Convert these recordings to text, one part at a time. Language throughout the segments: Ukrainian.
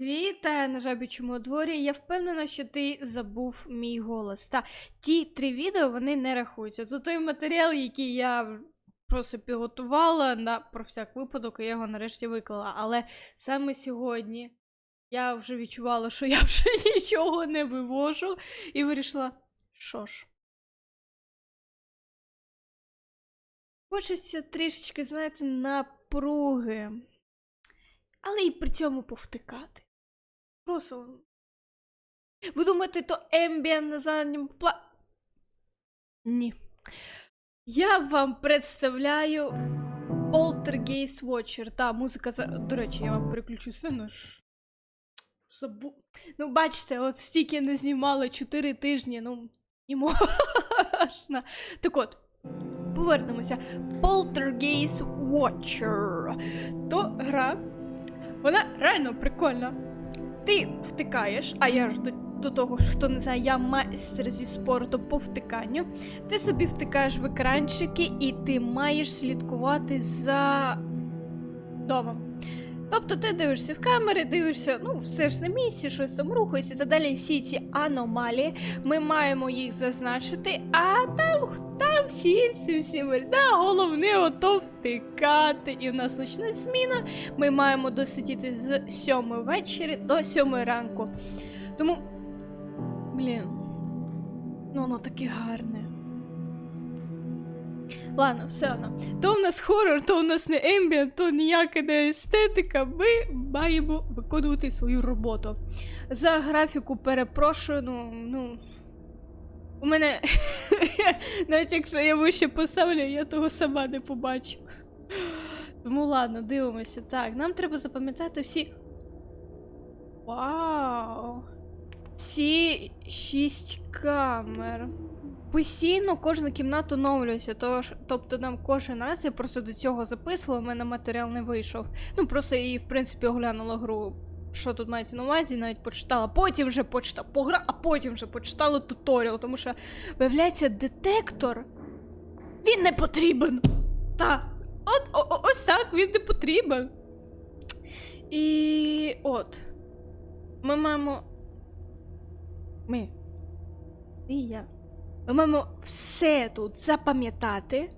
Вітаю на жабічому дворі. Я впевнена, що ти забув мій голос. Та ті три відео вони не рахуються. Це той матеріал, який я просто підготувала на про всяк випадок, і я його нарешті виклала. Але саме сьогодні я вже відчувала, що я вже нічого не вивожу, і вирішила, що ж. Хочеться трішечки, знаєте, напруги. Але і при цьому повтикати. Просто. Ви думаєте, то ембієнт на задньому пла. Ні. Я вам представляю Poltergeist Watcher. Та, музика за. До речі, я вам переключу сцену. Забу... Ну, бачите, от стільки не знімали 4 тижні, ну, не можна. Так от, повернемося. Poltergeist Watcher. То гра. Вона реально прикольна. Ти втикаєш, а я ж до, до того, хто не знає, я майстер зі спорту по втиканню. Ти собі втикаєш в екранчики, і ти маєш слідкувати за домом. Тобто ти дивишся в камери, дивишся, ну, все ж на місці, щось там рухається та далі всі ці аномалії. Ми маємо їх зазначити, а там всі, всі, всі, да, головне ото втикати. І в нас ночна зміна. Ми маємо досидіти з 7 вечора до 7 ранку. Тому, блін, ну воно таке гарне. Ладно, все одно. То в нас хорор, то в нас не ембієнт, то ніяка не естетика. Ми маємо виконувати свою роботу. За графіку перепрошую, ну, ну. У мене. Навіть якщо я вище поставлю, я того сама не побачу. Тому ладно, дивимося. Так, нам треба запам'ятати всі. Вау! Всі шість камер. Постійно кожну кімнату оновлюється, тож, тобто нам кожен раз я просто до цього записувала, у мене матеріал не вийшов. Ну, просто і, в принципі, оглянула гру, що тут мається на увазі, навіть почитала. Потім вже почитала погра, а потім вже почитала туторіал, тому що, виявляється, детектор він не потрібен. Та. От, о, о- ось так, він не потрібен. І от. Ми маємо. Ми. І я. Ми маємо все тут запам'ятати.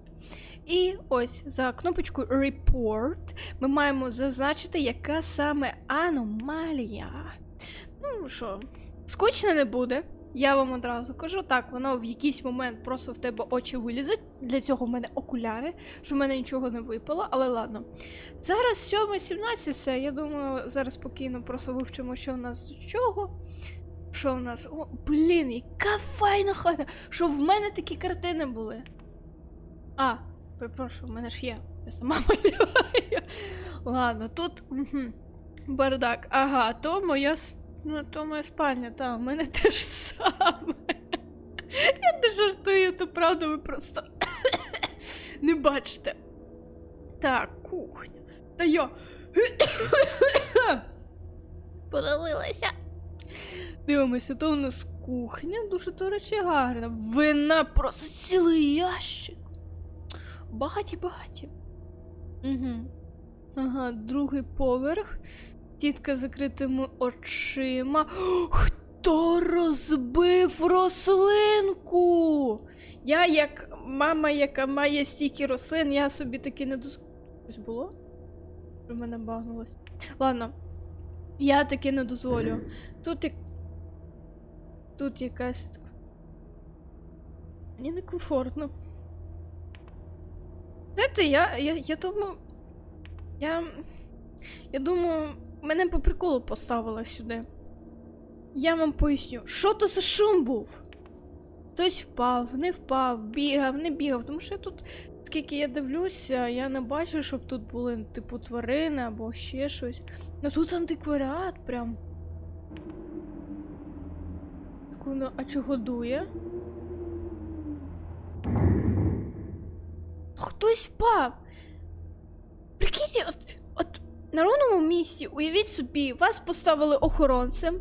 І ось за кнопочкою Report ми маємо зазначити, яка саме аномалія. Ну що, скучно не буде. Я вам одразу кажу, так, воно в якийсь момент просто в тебе очі вилізуть. Для цього в мене окуляри, що в мене нічого не випало, але ладно. Зараз 7.17, це, я думаю, зараз спокійно просто вивчимо, що в нас до чого. Що в нас? О, блін, яка файна хата! Що в мене такі картини були? А, перепрошую, в мене ж є. Я сама малюю. Ладно, тут угу. бардак. Ага, то моя ну, то моя спальня, та, в мене теж саме. Я не жартую, то правда, ви просто не бачите. Так, кухня. Та я. Подалилася. Дивимося, то у нас кухня, дуже, до речі, гарна. Вина просто цілий ящик. Багаті-багаті. Угу. Ага, другий поверх. Тітка з закритими очима. Хто розбив рослинку? Я, як мама, яка має стільки рослин, я собі таки не доз... Щось було? В мене багнулось? Ладно. Я таки не дозволю. Тут як. Тут якась. Мені некомфортно. Знаєте, я, я, я думаю. Я. Я думаю, мене по приколу поставили сюди. Я вам поясню, що то за шум був? Хтось впав, не впав, бігав, не бігав. Тому що я тут, скільки я дивлюся, я не бачу, щоб тут були, типу, тварини або ще щось. Ну тут антикваріат прям. Секунду, а чого дує? Хтось впав. Прикиньте, от, от на ровному місці, уявіть собі, вас поставили охоронцем.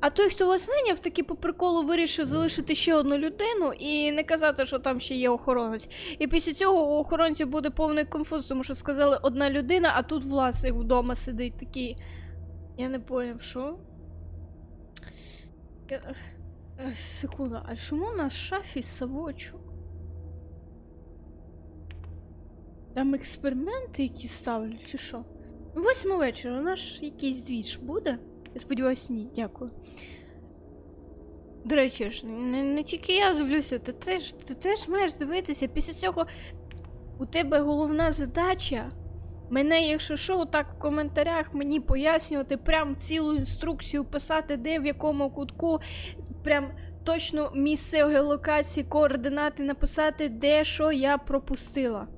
А той, хто вас наняв, таки по приколу вирішив залишити ще одну людину і не казати, що там ще є охоронець. І після цього у охоронців буде повний конфуз, тому що сказали одна людина, а тут власник вдома сидить такий. Я не поняв, що? Секунду, а чому на шафі совочок? Там експерименти які ставлять, чи що? Восьма вечора, у нас ж якийсь двіж буде? Я сподіваюся, ні, дякую. До речі ж, не, не тільки я дивлюся, ти теж, ти теж маєш дивитися. Після цього у тебе головна задача. Мене, якщо що, так в коментарях мені пояснювати, прям цілу інструкцію писати, де в якому кутку, прям точно місце геолокації, координати написати, де що я пропустила.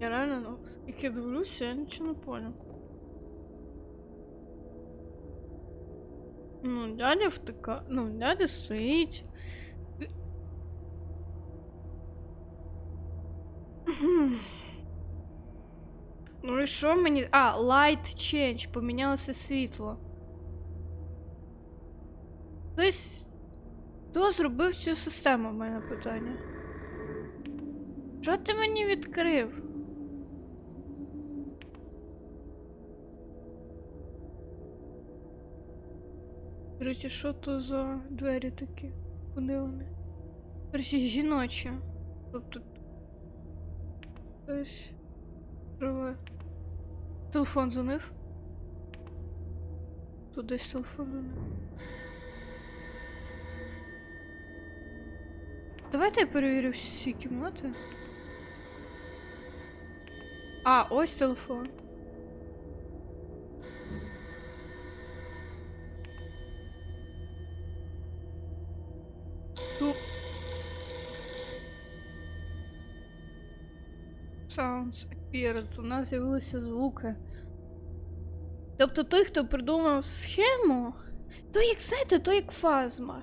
Я реально, ну, скільки дивлюся, я нічого не понял. Ну, дядя втика. Ну, дядя стоїть. Ну і що мені. А, light change, помінялося світло. Тобто, хто зробив цю систему, в мене питання? Що ти мені відкрив? Речі, що то за двері такі? Куди вони? Речі, жіночі. Тобто. Хтось. Живе. Телефон дзвонив? Тут десь телефон дзвонив. Давайте я перевірю всі кімнати. А, ось телефон. Sounds appeared. У нас з'явилися звуки. Тобто той, хто придумав схему, то як знаєте, то як фазма.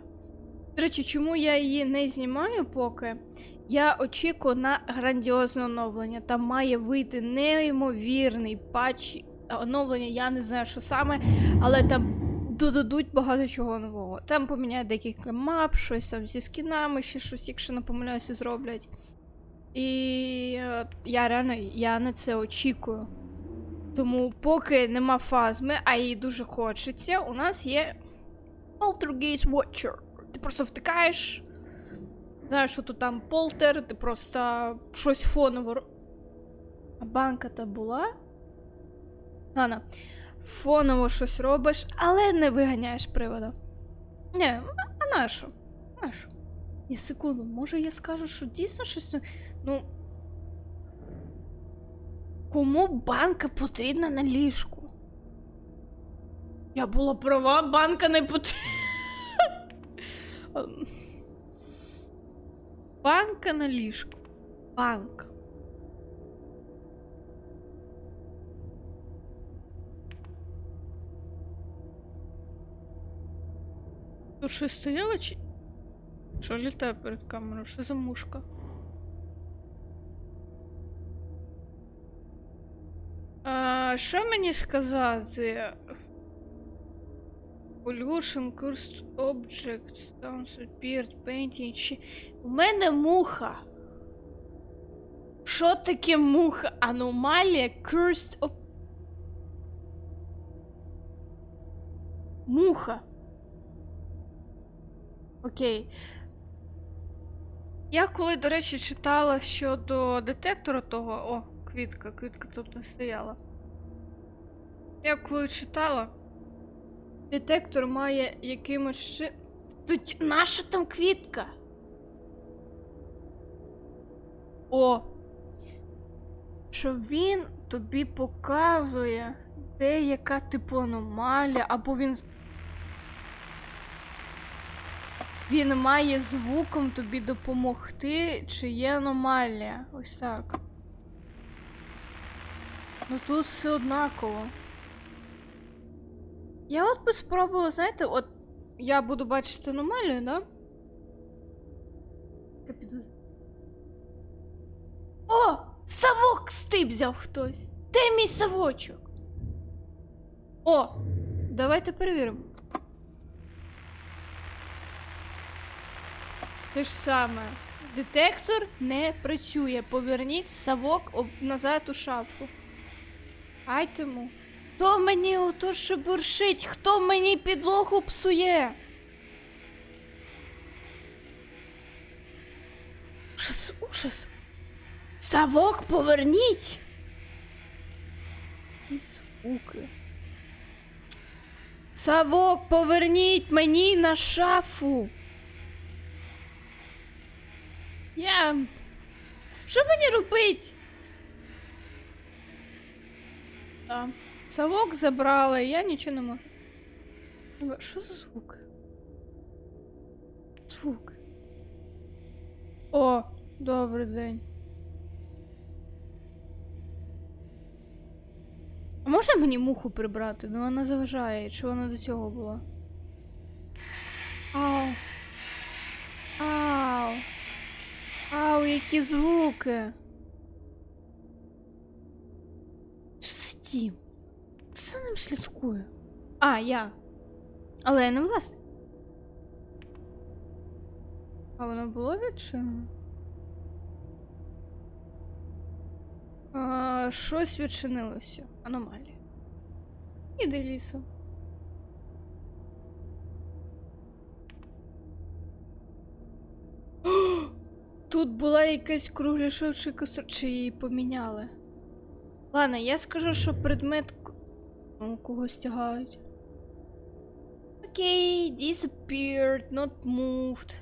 До речі, чому я її не знімаю поки? Я очікую на грандіозне оновлення. Там має вийти неймовірний патч оновлення, я не знаю, що саме, але там додадуть багато чого нового. Там поміняють декілька мап, щось там зі скінами, ще щось, якщо не помиляюся, зроблять. І е, я реально я на це очікую. Тому поки нема фазми, а їй дуже хочеться, у нас є Poltergeist Watcher. Ти просто втикаєш. Знаєш, що тут там полтер, ти просто щось фоново. А банка та була? Ладно. Фоново щось робиш, але не виганяєш привода. Не, а нащо? Нащо? Ні, секунду, може я скажу, що дійсно щось. Ну. Кому банка потрібна на ліжку? Я була права, банка не потрібна. Банка на ліжку. Банк. Тут щось стояло чи. Що літає перед камерою? Що за мушка? А, що мені сказати? Pollution, cursed object, sounds appeared, painting. У мене муха. Що таке муха? Аномалія cursed ob... Муха. Окей. Я коли, до речі, читала щодо детектора того. О, квітка, квітка тут не стояла. Я коли читала, детектор має якимось ши... Тут наша там квітка? О! Що він тобі показує, де яка типу аномалія, або він. з- Він має звуком тобі допомогти, чи є аномалія. Ось так. Ну тут все однаково. Я от би спробувала, знаєте, от я буду бачити аномалію, да? О! Савок стип взяв хтось! Де мій савочок? О! Давайте перевіримо. Те ж саме. Детектор не працює. Поверніть совок назад у шафу. Айтему. Хто мені ото шебуршить? Хто мені підлогу псує? Ужас, ужас. Савок, поверніть. І звуки. Савок, поверніть мені на шафу. Я. Що мені робить? А, совок забрали, я нічого не можу. Що за звук? Звук. О, добрий день. А можна мені муху прибрати? Ну вона заважає, чи вона до цього була? Ау. Ау. Ау, які звуки. Що дім? Хто за ним слідкує? А, я. Але я не власне. А воно було відчинено? А, щось відчинилося. Аномалія. Іди лісом. Тут була якась кругляшок чи косо, чи її поміняли. Ладно, я скажу, що предмет ну, когось тягають. Окей, disappeared, not moved.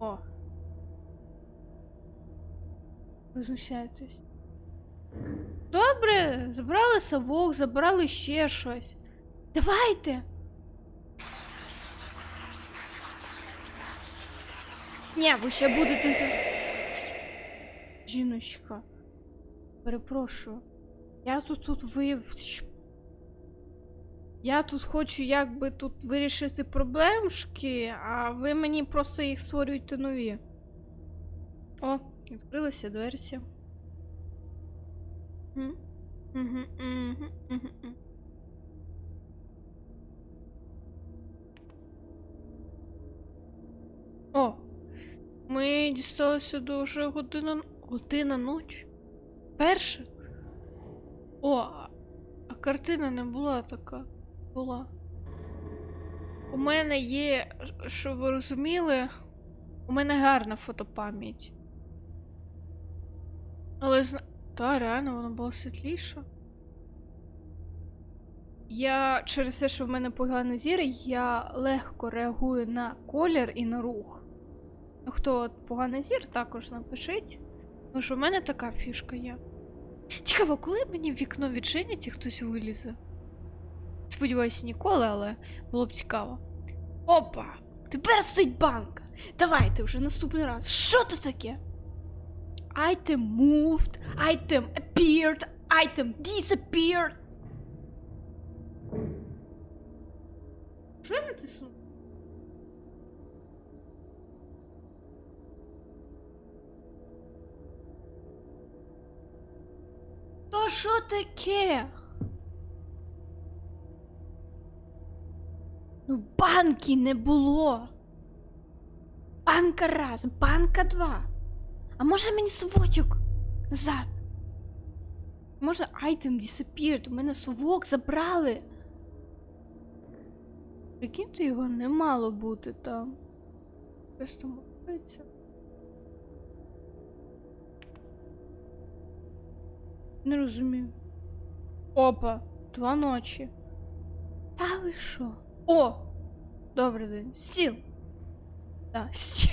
О. Визначайтесь. Добре, забрали совок, забрали ще щось. Давайте. Ні, ви ще будете. за- Жіночка. Перепрошую. Я тут тут виявив. щ- Я тут хочу якби тут вирішити проблемшки, а ви мені просто їх створюєте нові. О, відкрилися дверці. М? Мгм, мгм, мгм, ми дісталися до вже година, година ночі. Перше. О, а- картина не була така. Була. У мене є, щоб ви розуміли, у мене гарна фотопам'ять. Але зна... Та, реально, вона була світліша. Я через те, що в мене поганий зір, я легко реагую на колір і на рух. Ну, Хто от поганий зір, також напишіть. Тому що в мене така фішка є. Цікаво, коли мені вікно відчинять і хтось вилізе. Сподіваюся, ніколи, але було б цікаво. Опа! Тепер стоїть банк! Давайте вже наступний раз. Що це таке? Item moved, item appeared, item disappeared. Що я натисну? Що таке? Ну, банки не було. Банка раз, банка два. А може мені совочок назад? Може айтем disappeared, у мене совок забрали. Прикиньте, його не мало бути там. Щось там Не розумію. Опа, два ночі. Та ви що? О! Добрий день. Стіл. Да, стіл.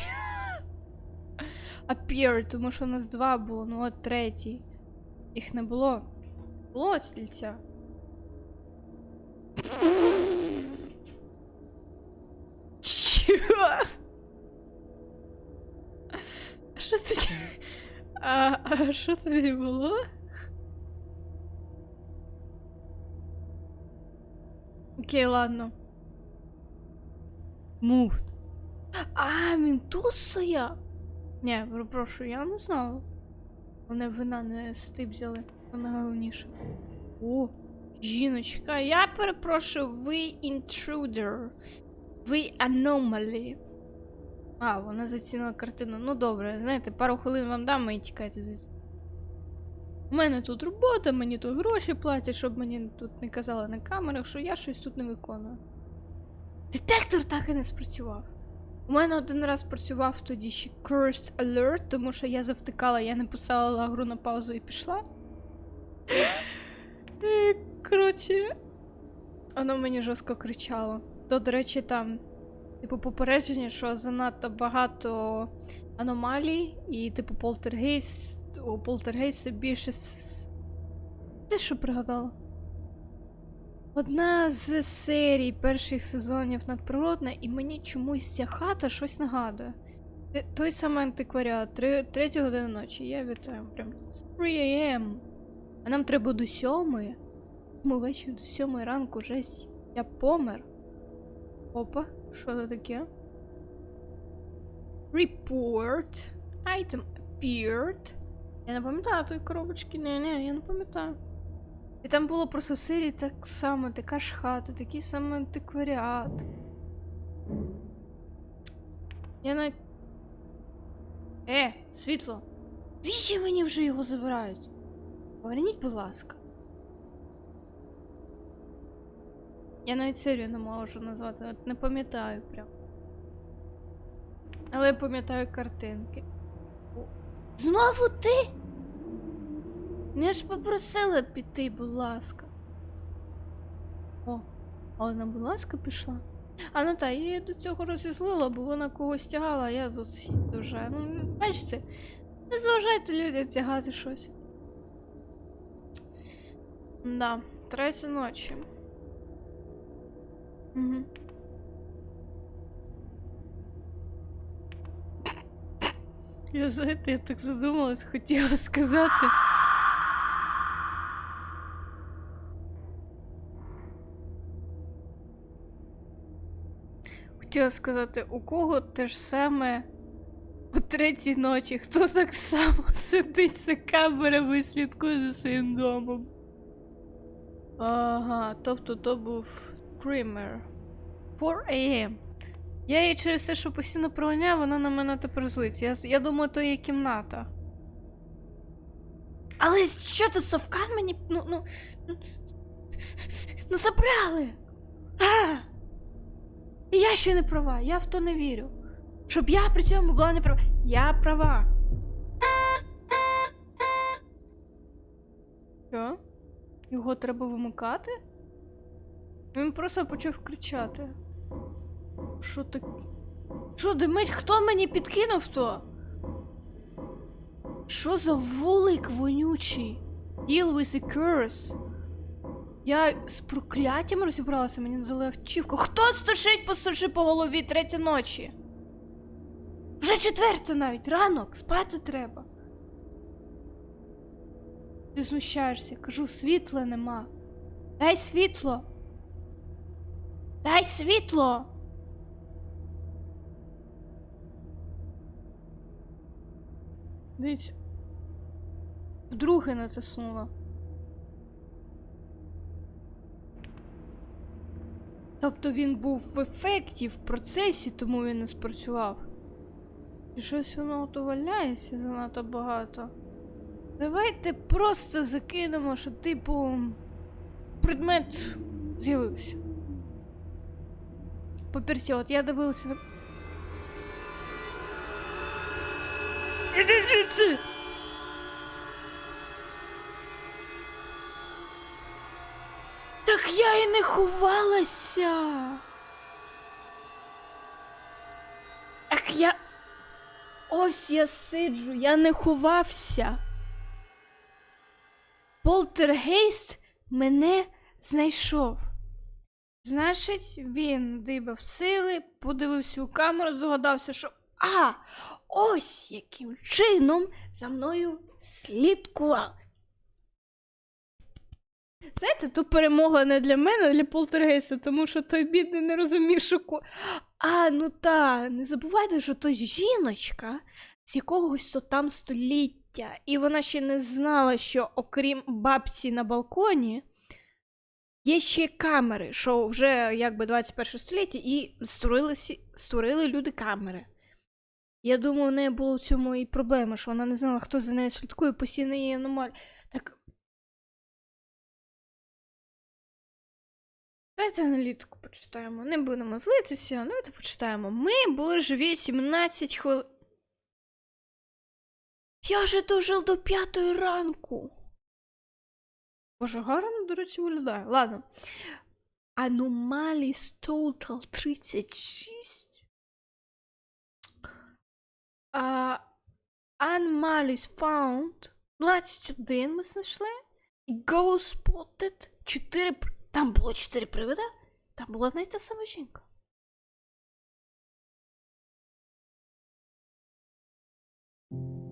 Appear, тому що у нас два було, ну от третій. Їх не було. Було стільця. Чого? Що тоді? А, що тоді було? Окей, ладно. Мув. А, він тут стояв. Ні, перепрошую, я не знала. Вони вина не стип взяли. Вона головніше. О, жіночка, я перепрошую, ви інтрудер. Ви anomaly. А, вона зацінила картину. Ну добре, знаєте, пару хвилин вам дам і тікайте звідси. У мене тут робота, мені тут гроші платять, щоб мені тут не казали на камерах, що я щось тут не виконую. Детектор так і не спрацював. У мене один раз працював тоді ще Cursed Alert, тому що я завтикала, я не поставила гру на паузу і пішла. Коротше, воно мені жорстко кричало. То, до речі, там, типу, попередження, що занадто багато аномалій, і, типу, полтергейст, у полтергейста більше. с- Те, що пригадала? Одна з серій перших сезонів надприродна, і мені чомусь ця хата щось нагадує. Той самий антикваріат, три, третя година ночі. Я вітаю прям 3 am. А нам треба до сьомої. Ми ввечері до сьомої ранку жесть. Я помер. Опа, що це таке? Report. Item appeared. Я не пам'ятаю тої коробочки. Ні, ні, я не пам'ятаю. І там було просто серії так само, така ж хата, такий самий антикваріат. Я навіть. Е, світло! Двічі мені вже його забирають. Поверніть, будь ласка. Я навіть серію не можу назвати, от не пам'ятаю прям. Але я пам'ятаю картинки. Знову ти? Я ж попросила піти, будь ласка. О, але вона, будь ласка, пішла. А ну та, я її до цього розізлила, бо вона когось тягала, а я тут вже. Ну, бачите, не заважайте людям тягати щось. Да, третя ночі. Угу. Я знаєте, я так задумалась, хотіла сказати. Хотіла сказати, у кого те ж саме о третій ночі, хто так само сидить за камерами і слідкує за своїм домом. Ага, тобто то був Screamer. 4 AM. Я її через те, що постійно проганяю, вона на мене тепер злиться. Я, я думаю, то є кімната. Але що ти совка мені. Ну, ну. ну, Ну, забрали! А! І я ще не права, я в то не вірю. Щоб я при цьому була не права. Я права. Що? Його треба вимикати? Він просто почав кричати. Що так? Що димить? Хто мені підкинув то? Що за вулик вонючий? Deal with the curse. Я з прокляттям розібралася, мені надали автівку. Хто стучить постучи по голові третя ночі? Вже четверта навіть, ранок, спати треба. Ти знущаєшся, кажу, світла нема. Дай світло. Дай світло. Дивіться. Вдруге натиснула. Тобто він був в ефекті, в процесі, тому він не спрацював. І щось воно то валяється занадто багато. Давайте просто закинемо, що типу предмет з'явився. Папірці, от я дивилася на. Іди звідси! Не ховалася. Так я. Ось я сиджу, я не ховався. Полтергейст мене знайшов. Значить, він дибав сили, подивився у камеру, здогадався, що а, ось яким чином за мною слідкував. Знаєте, то перемога не для мене, а для полтергейста, тому що той бідний не розумів, що ко. А, ну та, не забувайте, що то жіночка з якогось то там століття, і вона ще не знала, що окрім бабці на балконі, є ще камери, що вже якби 21 століття, і створили, створили люди камери. Я думаю, у неї було в цьому і проблема, що вона не знала, хто за нею слідкує, постійно її аномалії. Так. Давайте аналітику почитаємо. Не будемо злитися, давайте почитаємо. Ми були живі 17 хвилин. Я же дожив до п'ятої ранку. Боже, гарно, до речі, виглядає. Ладно. Anomalys Total 36. А, Anomalys Found 21 ми знайшли. Ghost Spotted 4. Там було 4 привида? Там була одна й та сама жінка.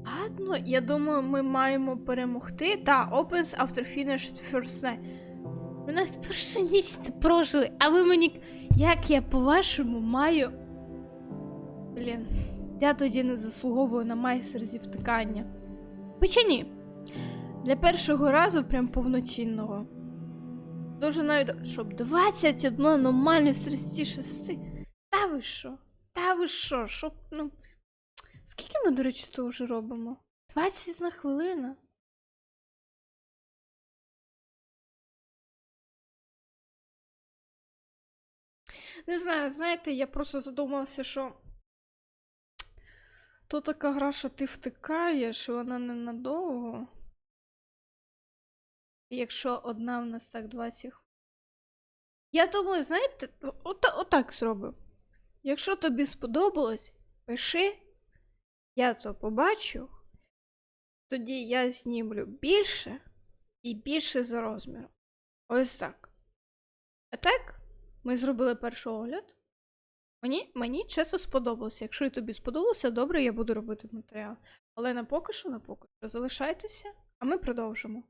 Ладно, я думаю, ми маємо перемогти. Та, opens after finished first night. У нас перша ніч не прожили, а ви мені. Як я по-вашому маю. Блін, я тоді не заслуговую на майстер зі втикання. Чи ні? Для першого разу прям повноцінного. Дуже навіть, щоб 21 аномалію з 36. Та ви що? Та ви що? Щоб, ну. Скільки ми, до речі, того вже робимо? 21 хвилина. Не знаю, знаєте, я просто задумалася, що то така гра, що ти втикаєш, і вона ненадовго. Якщо одна в нас так 20 хвилин. Я думаю, знаєте, ота- отак зробимо. Якщо тобі сподобалось, пиши, я це побачу. Тоді я знімлю більше і більше за розміром. Ось так. А так, ми зробили перший огляд. Мені, мені чесно сподобалося. Якщо і тобі сподобалося, добре, я буду робити матеріал. Але на поки що, на поки що залишайтеся, а ми продовжимо.